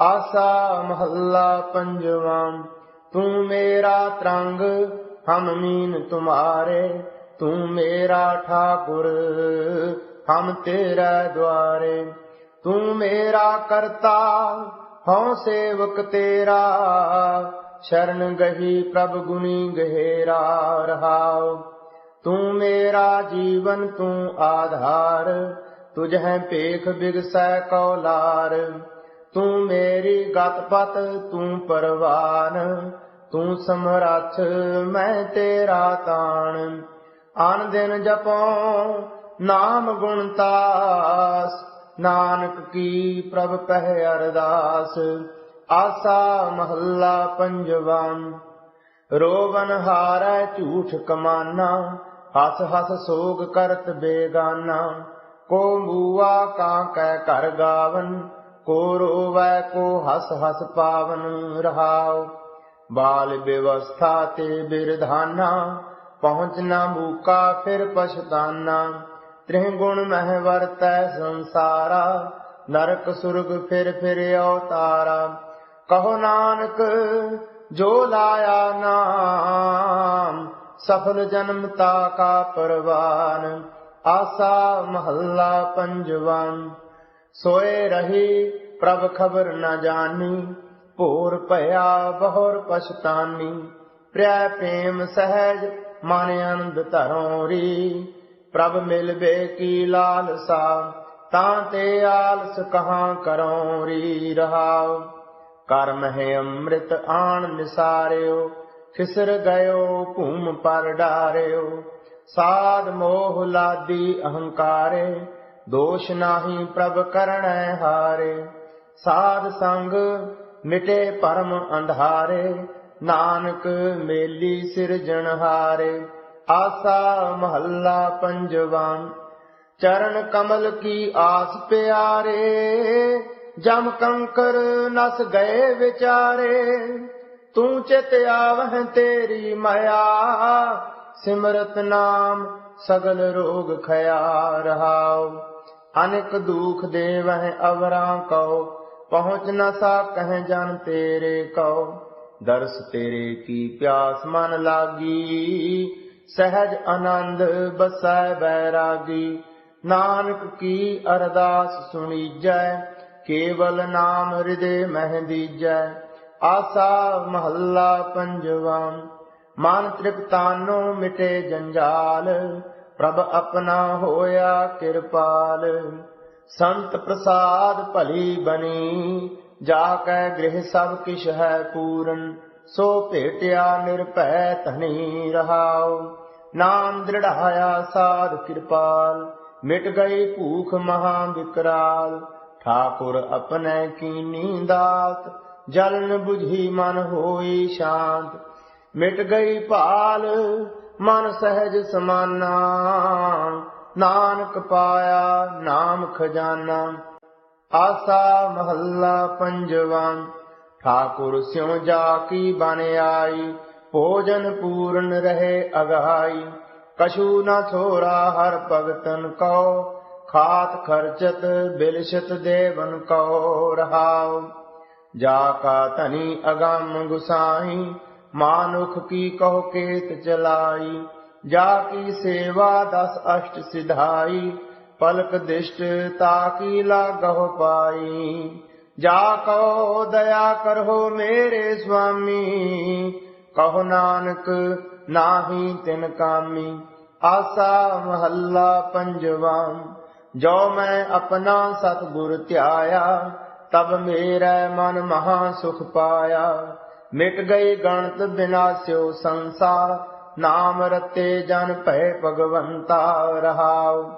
ਆਸਾ ਮਹੱਲਾ ਪੰਜਵਾਂ, ਤੂੰ ਮੇਰਾ ਤਰੰਗ, ਹਮ ਮੀਨ ਤੁਮਾਰੇ, ਤੂੰ ਮੇਰਾ ਠਾਕੁਰ, ਹਮ ਤੇਰੇ ਦੁਆਰੇ। ਤੂੰ ਮੇਰਾ ਕਰਤਾ, ਹਉ ਸੇਵਕ ਤੇਰਾ, ਸ਼ਰਨ ਗਹੀ ਪ੍ਰਭ ਗੁਣੀ ਗਹਿਰਾ ਰਹਾਉ। ਤੂੰ ਮੇਰਾ ਜੀਵਨ, ਤੂੰ ਆਧਾਰ, ਤੁਝ ਹੈ ਭੇਖ ਬਿਗਸੈ ਕਉ ਤੂੰ ਮੇਰੀ ਗਤ ਪਤ ਤੂੰ ਪਰਵਾਨ, ਤੂੰ ਸਮਰੱਥ, ਮੈਂ ਤੇਰਾ ਤਾਣ। ਆਨ ਦਿਨ ਜਪੋ ਨਾਮ ਗੁਣ ਤਾਸ, ਨਾਨਕ ਕੀ ਪ੍ਰਭ ਪਹਿ ਅਰਦਾਸ। ਆਸਾ ਮਹੱਲਾ ਪੰਜਵਾਂ, ਰੋਵਨ ਹਾਰੈ ਝੂਠ ਕਮਾਨਾ, ਹਸ ਹਸ ਸੋਗ ਕਰਤ ਬੇਗਾਨਾ। ਕੋ ਮੂਆ ਕਾਂ ਕੈ ਕਰ ਗਾਵਨ ਕੋ ਰੋਵੈ, ਕੋ ਹਸ ਹਸ ਪਾਵਨ ਰਹਾਉ। ਬਾਲ ਬਿਵਸਥਾ ਤੇ ਬਿਰਧਾਨਾ, ਪਹੁੰਚ ਨਾ ਮੂਕਾ, ਫਿਰ ਪਛਤਾਨਾ। ਤ੍ਰਿਹ ਗੁਣ ਮਹਿ ਵਰਤੈ ਸੰਸਾਰਾ, ਨਰਕ ਸੁਰਗ ਫਿਰ ਫਿਰ ਅਵਤਾਰਾ ਕਹੋ ਨਾਨਕ, ਜੋ ਲਾਇਆ ਨਾਮ, ਸਫਲ ਜਨਮਤਾ ਕਾ ਪਰਵਾਨ। ਆਸਾ ਮਹੱਲਾ ਪੰਜਵਾਂ। ਸੋਏ ਰਹੀ, ਪ੍ਰਭ ਖਬਰ ਨਾ ਜਾਣੀ। ਭੋਰ ਭਇਆ ਬਹੁਰ ਪਛਤਾਨੀ। ਪ੍ਰਿਆ ਪ੍ਰੇਮ ਸਹਿਜ, ਮਨ ਆਨੰਦ ਧਰੋਂ ਰੀ। ਪ੍ਰਭ ਮਿਲਵੇ ਕੀ ਲਾਲਸਾ, ਤਾਂ ਤੇ ਆਲਸ ਕਹਾਂ ਕਰੋਂ ਰੀ ਰਹਾਉ। ਕਰਮ ਹੈ ਅੰਮ੍ਰਿਤ ਆਣ ਨਿਸਾਰਿਓ ਫਿਸਰ ਗਇਓ, ਭੂਮ ਪਰ ਡਾਰਿਓ। ਸਾਧ ਮੋਹ ਲਾਦੀ ਅਹੰਕਾਰੇ ਦੋਸ਼ ਨਾਹੀ ਪ੍ਰਭ ਕਰਣੈ ਹਾਰੇ। ਸਾਧ ਸੰਗ ਮਿਟੇ ਪਰਮ ਅੰਧਾਰੇ। ਨਾਨਕ ਮੇਲੀ ਸਿਰਜਣ ਹਾਰੇ। ਆਸਾ ਮਹੱਲਾ ਪੰਜਵਾਂ। ਚਰਨ ਕਮਲ ਕੀ ਆਸ ਪਿਆਰੇ। ਜਮ ਕੰਕਰ ਨਸ ਗਏ ਵਿਚਾਰੇ। ਤੂੰ ਚਿਤ ਆਵਹਿ ਤੇਰੀ ਮਾਇਆ। ਸਿਮਰਤ ਨਾਮ ਸਗਲ ਰੋਗ ਖਿਆ ਰਹਾਉ। ਅਨੇਕ ਦੁਖ ਦੇਵਹਿ ਅਵਰਾਂ ਕਉ, ਪਹੁੰਚ ਨ ਸਕਹਿ ਜਨ ਤੇਰੇ ਕਉ। ਦਰਸ ਤੇਰੇ ਕੀ ਪਿਆਸ ਮਨ ਲਾਗੀ, ਸਹਿਜ ਆਨੰਦ ਬਸੈ ਬੈਰਾਗੀ। ਨਾਨਕ ਕੀ ਅਰਦਾਸ ਸੁਣੀਜੈ, ਕੇਵਲ ਨਾਮ ਹਿਰਦੇ ਮਹਿ ਦੀਜੈ। ਆਸਾ ਮਹੱਲਾ ਪੰਜਵਾਂ, ਮਨ ਤ੍ਰਿਪਤਾਨੋ ਮਿਟੇ ਜੰਜਾਲ ਪ੍ਰਭ ਆਪਣਾ ਹੋਇਆ ਕਿਰਪਾਲ। ਸੰਤ ਪ੍ਰਸਾਦ ਭਲੀ ਬਣੀ, ਜਾ ਕੈ ਗ੍ਰਹਿ ਸਭ ਕਿਛ ਹੈ ਪੂਰਨ, ਸੋ ਭੇਟਿਆ ਨਿਰਭੈ ਧਨੀ ਰਹਾਉ। ਨਾਮ ਦ੍ਰਿੜਾਇਆ ਸਾਧ ਕਿਰਪਾਲ, ਮਿਟ ਗਈ ਭੂਖ ਮਹਾ ਵਿਕਰਾਲ ਠਾਕੁਰ ਆਪਣੇ ਕੀਨੀ ਦਾਤ ਜਲਨ 부ਝੀ ਮਨ ਹੋਈ ਸ਼ਾਂਤ। ਮਿਟ ਗਈ ਭਾਲ ਮਨ ਸਹਿਜ ਸਮਾਨਾ, ਨਾਨਕ ਪਾਇਆ ਨਾਮ ਖਜ਼ਾਨਾ। ਆਸਾ ਮਹੱਲਾ ਪੰਜਵਾਂ, ਠਾਕੁਰ ਸਿਉ ਜਾ ਕੀ ਬਨ ਆਈ, ਭੋਜਨ ਪੂਰਨ ਰਹੇ ਅਗਾਈ ਕਛੂ ਨਾ ਥੋਰਾ ਹਰ ਭਗਤਨ ਕਉ, ਖਾਤ ਖਰਚਤ ਬਿਲਸ਼ਤ ਦੇਵਨ ਕਉ ਰਹਾਉ। ਜਾ ਕਾ ਧਨੀ ਅਗੰਮ ਗੁਸਾਈ ਮਾਨੁਖ ਕੀ ਕਹੋ ਕੇਤ ਚਲਾਈ? ਜਾ ਕੀ ਸੇਵਾ ਦਸ ਅਸ਼ਟ ਸਿਧਾਈ? ਪਲਕ ਦਿਸ਼ਟ ਤਾਕੀ ਲਾਗਹੁ ਪਾਈ? ਜਾ ਕੋ ਦਇਆ ਕਰੋ ਮੇਰੇ ਸੁਆਮੀ? ਕਹੋ ਨਾਨਕ ਨਾਹੀ ਤਿਨ ਕਾਮੀ। ਆਸਾ ਮਹੱਲਾ ਪੰਜਵਾਂ। ਜੋ ਮੈਂ ਆਪਣਾ ਸਤਿਗੁਰ ਧਿਆਇਆ, ਤਬ ਮੇਰਾ ਮਨ ਮਹਾ ਸੁਖ ਪਾਇਆ। ਮਿਟ ਗਈ ਗਣਤ ਬਿਨਾਸਿਓ ਸੰਸਾਰ, ਨਾਮ ਰਤੇ ਜਨ ਭੈ ਭਗਵੰਤਾ ਰਹਾਉ।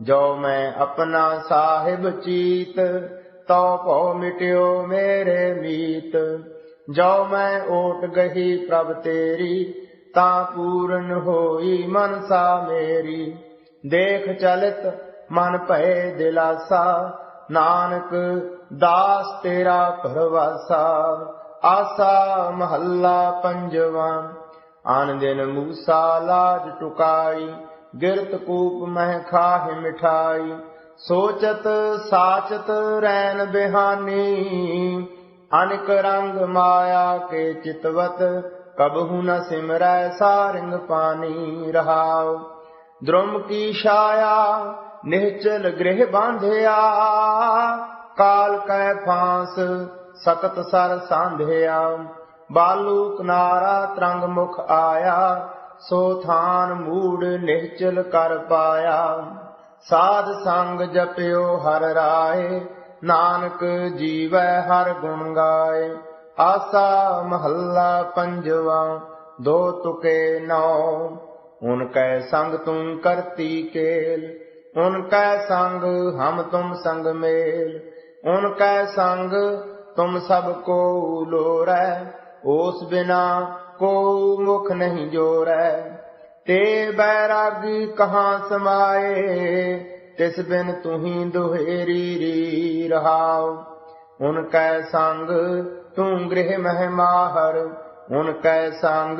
ਜੋ ਮੈਂ ਆਪਣਾ ਸਾਹਿਬ ਚੀਤ ਤੋ ਭਉ ਮਿਟਿਓ ਮੇਰੇ ਮੀਤ। ਜੋ ਮੈਂ ਓਟ ਗਈ ਪ੍ਰਭ ਤੇਰੀ, ਤਾਂ ਪੂਰਨ ਹੋਈ ਮਨਸਾ ਮੇਰੀ। ਦੇਖ ਚਲਿਤ ਮਨ ਭਏ ਦਿਲਾਸਾ, ਨਾਨਕ ਦਾਸ ਤੇਰਾ ਪਰਵਾਸਾ ਆਸਾ ਮਹੱਲਾ ਪੰਜਵਾਂ। ਆਨ ਦਿਨ ਮੂਸਾ ਲਾਜ ਟੁਕਾਈ, ਗਿਰਤ ਕੂਪ ਮਹਿ ਖਾਹਿ ਮਿਠਾਈ। ਸੋਚਤ ਸਾਚਤ ਰੈਨ ਬਿਹਾਨੀ, ਅਨਕ ਰੰਗ ਮਾਇਆ ਕੇ ਚਿਤਵਤ ਕਬਹੂ ਨ ਸਿਮਰੈ ਸਾਰਿੰਗ ਪਾਣੀ ਰਹਾਉ। ਦ੍ਰੁਮ ਕੀ ਛਾਇਆ, ਨਿਹਚਲ ਗ੍ਰਹਿ ਬਾਂਧਿਆ, ਕਾਲ ਕੈ ਫਾਂਸ ਸਤਤ ਸਰ ਸਾਂਧਿਆ ਬਾਲੂ ਕਿਨਾਰਾ ਤਰੰਗ ਮੁਖ ਆਇਆ, ਸੋ ਥਾਨ ਮੂੜ ਨਿਹਚਲ ਕਰ ਪਾਇਆ। ਸਾਧ ਸੰਗ ਜਪਿਓ ਹਰ ਰਾਏ, ਨਾਨਕ ਜੀਵੈ ਹਰ ਗੁਣ ਗਾਏ। ਆਸਾ ਮਹੱਲਾ ਪੰਜਵਾ, ਦੋ ਤੁਕੇ ਨੌ। ਉਨ ਕੈ ਸੰਗ ਤੁਮ ਕਰਤੀ ਕੇਲ, ਉਨ ਕੈ ਸੰਗ ਹਮ ਤੁਮ ਸੰਗ ਮੇਲ। ਉਨ ਕੈ ਸੰਗ ਤੁਮ ਸਭ ਕੋ ਲੋਰੈ ਉਸ ਬਿਨਾ ਕੋ ਮੁਖ ਨਹੀਂ ਜੋਰੈ ਤੇ ਬੈਰਾਗੀ ਕਹਾਂ ਸਮਾਏ, ਤਿਸ ਬਿਨ ਤੁਹੀ ਦੁਹੇਰੀ ਰੀ ਰਹਾਉ। ਉਨ ਕੈ ਸੰਗ, ਤੂੰ ਗ੍ਰਹਿ ਮਹਿ ਮਾਹਰ ਉਨ ਕੈ ਸੰਗ,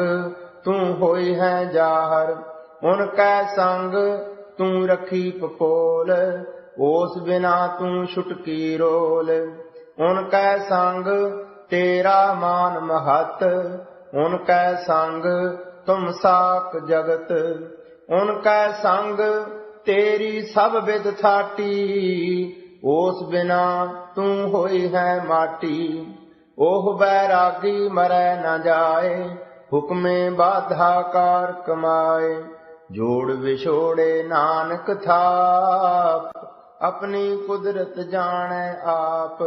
ਤੂੰ ਹੋਈ ਹੈ ਜਾਹਰ। ਉਨ ਕੈ ਸੰਗ, ਤੂੰ ਰਖੀ ਪਪੋਲ ਉਸ ਬਿਨਾ ਤੂੰ ਛੁਟਕੀ ਰੋਲ। ਉਨ ਕੈ ਸੰਗ ਤੇਰਾ ਮਾਨ ਮਹਤ ਉਨ ਕੈ ਸੰਗ ਤੁਮ ਸਾਕ ਜਗਤ ਉਨ ਕੈ ਸੰਗ ਤੇਰੀ ਸਭ ਵਿਦ ਥਾਟੀ, ਉਸ ਬਿਨਾ ਤੂੰ ਹੋਈ ਹੈ ਮਾਟੀ। ਉਹ ਬੈਰਾਗੀ ਮਰੈ ਨਾ ਜਾਏ, ਹੁਕਮੇ ਬਾਧਾ ਕਮਾਏ। ਜੋੜ ਵਿਛੋੜੇ ਨਾਨਕ ਥਾਪ, ਆਪਣੀ ਕੁਦਰਤ ਜਾਣੈ ਆਪ।